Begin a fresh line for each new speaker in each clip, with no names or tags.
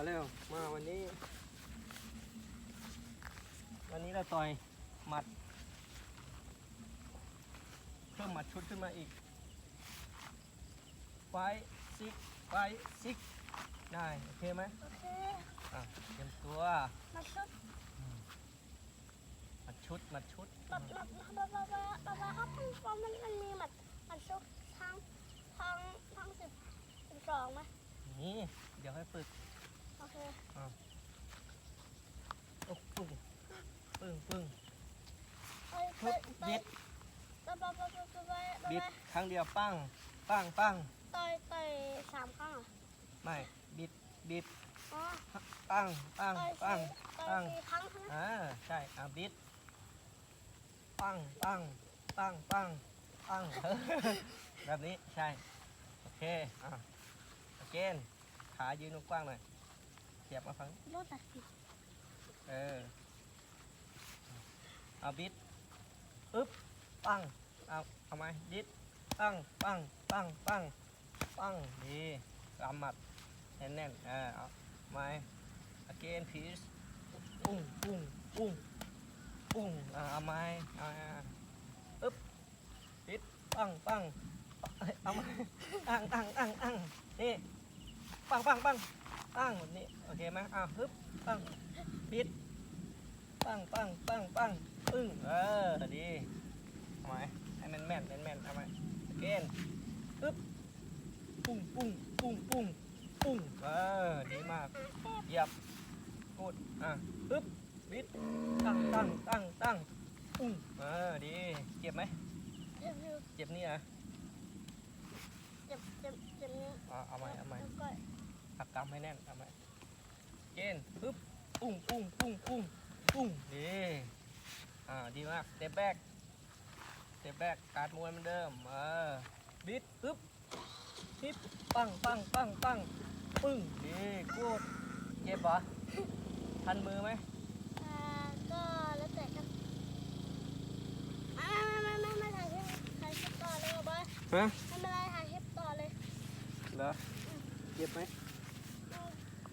มาแล้วมาวันนี้ วันนี้เราต่อยหมัด เพิ่มหมัดชุดขึ้นมาอีก ไฟซิก ไฟซิก ได้ โอเคไหม
โอเค
อะ เตรียมตัว
มาชุด
หมัดชุดหมัดชุด
แบบแบบแบบแบบแบบแบบครับเพราะมันมันมีหมัดหมัดชุดทั้งทั้งทั้งสิบสิบสองไหม
นี่ เดี๋ยวให้ฝึก
โอเค
โอ้ปึ้งปึ้งปึ้ง
เอ้ยไป
ฮึบ
ไป
บิดบิดครั้งเดียวปั้งปั้งปั้ง
ต่อยต่อยสามครั้งเหรอ
ไม่บิดบิด
อ๋อ
ปั้งปั้งปั้งปั้ง
ครั้งใช่
อ่าใช่อะบิดปั้งปั้งปั้งปั้งปั้งแบบนี้ใช่โอเคอะโอเคขายืนกว้างหน่อย เทียบมาฟัง
รถตัดสิบ
เออเอาบิดอึ๊บปังเอาเอาไหมดิดปังปังปังปังปังดีกำหมัดแน่นๆเออเอาไหม again please ปุ้งปุ้งปุ้งปุ้งเอาไหมเอาอ่าอึ๊บดิดปังปังเอ้ยเอาไหมอังอังอังอังนี่ปังปังปัง ปั้งแบบนี้โอเคไหมอ้าวฮึบปั้งบิดปั้งปั้งปั้งปั้งปึ้งเออดีเอาไหมให้แม่นแม่นแม่นแม่นเอาไหมเกนอึ๊บปุ้งปุ้งปุ้งปุ้งปุ้งเออดีมากเหยียบกดอะอึ๊บบิดตั้งตั้งตั้งตั้งปุ้งเออดีเจ็บไหม
เจ็บอยู่
เจ็บนี่อะ
เจ็บเจ็บเจ็บนิ้ว
เอาเอาไหมเอาไหม
แล้วก็
หักกำให้แน่นเอาไหมเกนอึ๊บปุ้งปุ้งปุ้งปุ้งปุ้งดีอ่าดีมากเตะแบกเตะแบกการมวยเหมือนเดิมเออบิดอึ๊บฮิปปังปังปังปังปึ้งดีกูดเจ็บปะทันมือไหม
อ่าก็แล้วแต่กันอ่าไม่ไม่ไม่ไม่ถ่ายคลิปถ่ายคลิปต่อเลยบอย
ฮะ
ไม่เป็นไรถ่ายคลิปต่อเลย
เหรอเจ็บไหม
อืม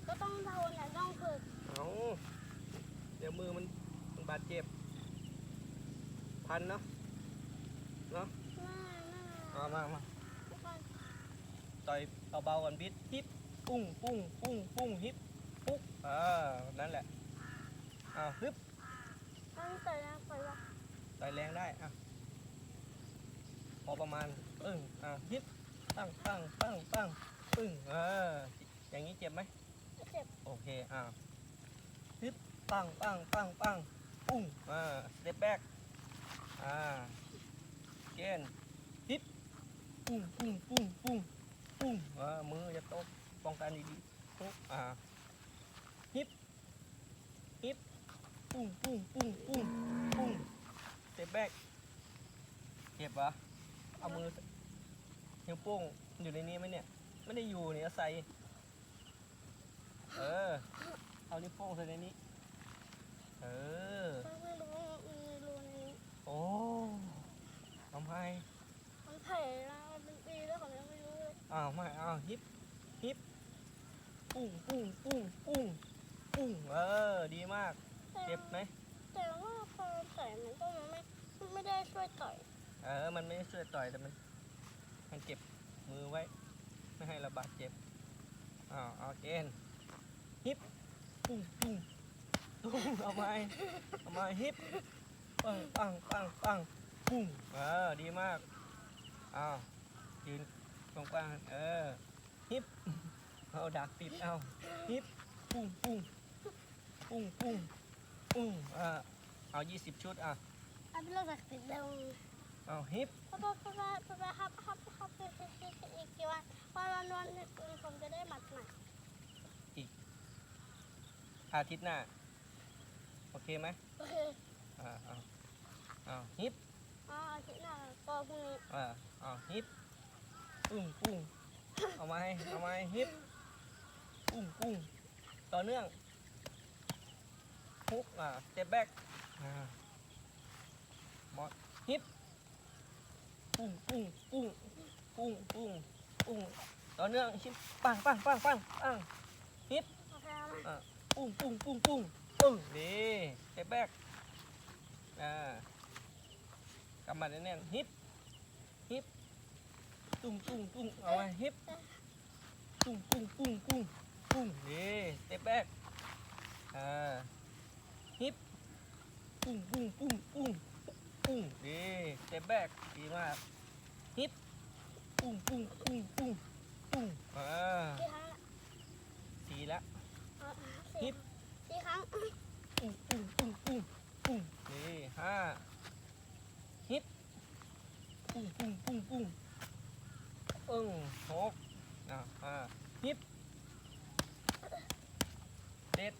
ก็ต้องทนอะต้องฝึก
เอาเดี๋ยวมือมันมันบาดเจ็บ พันเนาะเนาะ
ไม่ไม่
เอามามา
ทุกคน
ต่อยเบาๆก่อนบิดฮิปปุ้งปุ้งปุ้งปุ้งฮิปปุ๊กเออนั่นแหละอ่าฮึบ
ต้องต่อยนะต่อยว่า
ต่อยแรงได้อะพอประมาณปึ้งอ่าฮิปตั้งตั้งตั้งตั้งปึ้งเอออย่างนี้เจ็บไหม
เจ็บ
โอเคอ่าฮิปปังปังปังปังปุ้งอ่าสเต็ปแบ็กอ่าเกนฮิปปุ้งปุ้งปุ้งปุ้งปุ้งอ่ามือจะตกป้องกันดีๆปุ๊บอ่าฮิปฮิปปุ้งปุ้งปุ้งปุ้งปุ้งสเต็ปแบ็กเจ็บปะเอามือนิ้วโป้งอยู่ในนี้ไหมเนี่ย ไม่ได้อยู่เนี่ยเอาใส่ เออ เอานิ้วโป้งใส่ในนี้ เออ
ไม่รู้ว่ามีรูในนี้
โอ้ทำไม
มันแผลแล้วมันเป็นปีแล้วผมยังไม่รู้เลย
อ้าวไม่อ้าวฮิปฮิปปุ้งปุ้งปุ้งปุ้งปุ้งเออ ดีมาก เจ็บไหม
แต่ว่าพอต่อยมันก็มันไม่มันไม่ได้ช่วยต่อย
เออ มันไม่ได้ช่วยต่อยแต่มัน มันเก็บมือไว้ ไม่ให้ระบาดเจ็บอ้าวเอาเกน ฮิปปุ้งปุ้งปุ้งเอาไม้เอาไม้ฮิปปังปังปังปังปุ้งเออดีมากอ้าวยืนกว้างๆเออฮิปเอาดักติดเอาฮิปปุ้งปุ้งปุ้งปุ้งปุ้งอ่าเอา20ชุดอะ
อันเป็นเรื่องแบบติดเร็ว
เอาฮิป
พ่อพ่อพ่อพ่อพ่อพ่อครับครับครับอีกกี่วันวันวันวันผมจะได้หมัดใหม่
อาทิตย์หน้า โอเคไหม
โอเค
อ่าเอาเอาฮิป
อ๋ออาทิตย์หน้าก็พรุ่งนี้
อ่าเอาฮิปปุ้งปุ้งเอามาให้เอามาให้ฮิปปุ้งปุ้งต่อเนื่องฮุกอ่าสเตปแบ็กอ่าหมดฮิปปุ้งปุ้งปุ้งปุ้งปุ้งปุ้งต่อเนื่องฮิปปังปังปังปังปังฮิป
โอเคครับ
อะ ปุ้งปุ้งปุ้งปุ้งปึ้งดีเตะแบกอ่ากำมัดแน่นๆฮิปฮิปตุ้งตุ้งตุ้งเอาไว้ฮิปตุ้งปุ้งปุ้งปุ้งปุ้งดีเตะแบกอ่าฮิปปุ้งปุ้งปุ้งปุ้งปุ้งดีเตะแบกดีมากฮิปปุ้งปุ้งปุ้งปุ้งปุ้งอ่า
กี่ครั้งละ
สีแล้ว
อ่า
ฮิ
สี่
ป
สี่ครั้ง
ปุ้งปุ้งปุ้งปุ้งปุ้งนี่ห้า ฮิปปุ้งปุ้งปุ้งปุ้งเอิ้งหกอะห้าฮิปเจ็ด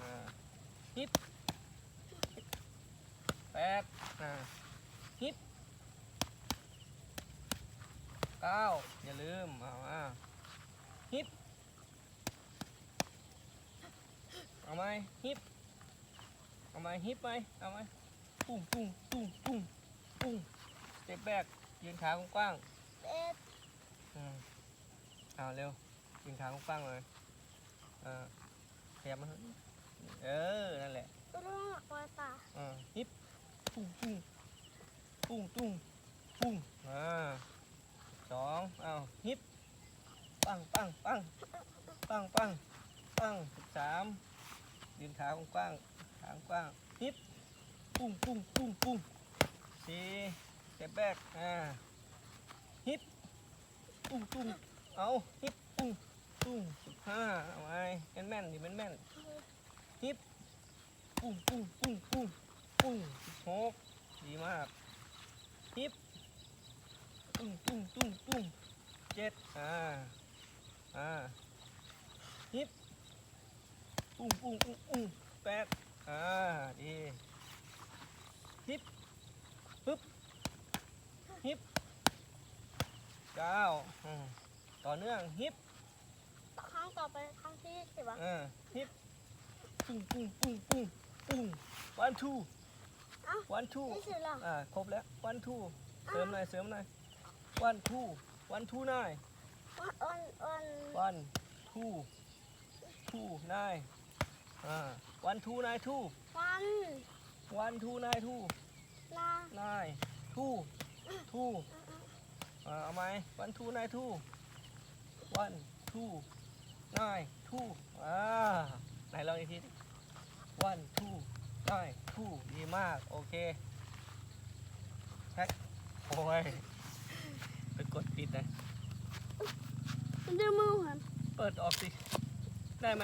อ่าฮิปแปดอ่าฮิปเก้าอย่าลืมเอาอะฮิปเอาไหมฮิปเอาไหมฮิปไหมเอาไหม ปุ้งปุ้งปุ้งปุ้งปุ้งสเต็ปแบกยืนขากว้าง
เอ็ด
ๆอืมเอาเร็วยืนขากว้างๆเลยเออขยับมาเถอะเออนั่นแหละ
ตัวเรื่องหลักปอยตา
เออฮิปปุ้งปุ้งปุ้งตุ้งปุ้งอ่าสองเอาฮิปปังปังปังปังปังปังสิบสามยืนขากว้างๆขากว้างฮิป ปุ้งปุ้งปุ้งปุ้งสี่เต็ปแบกอ่าฮิปปุ้งตุ้งเอาฮิปปุ้งตุ้งสิบห้าเอาไว้แม่นแม่นๆดิแม่นแม่นๆฮิปปุ้งปุ้งปุ้งปุ้งปุ้งสิบหกดีมากฮิปปุ้งปุ้งปุ้งปุ้งเจ็ดอ่าอ่าฮิปปุ้งปุ้งปุ้งปุ้งแปด ฮิปปึ๊บฮิปเก้าอืมต่อเนื่องฮิป
ครั้งต่อไปครั้งที่สิบวะ
เออฮิปปุ้งปุ้งปุ้งปุ้งปุ้ง one two
เอ้า
one two
ที่สิบเหรอ
อ่าครบแล้ว one two เสริมหน่อยเสริมหน่อย one two one two nine
วันวัน
one two two nine อ่า one two nine two
วัน
one two nine two
นา
nine two two อ่าเอาไหม one two nine two one two nine two อ่าไหนลองอีกทีดิ one two nine two ดีมาก โอเคแท็กโอ้ยไปกดปิดนะ
มันดื้อมือเหมือน
เปิดออกสิ ได้ไหม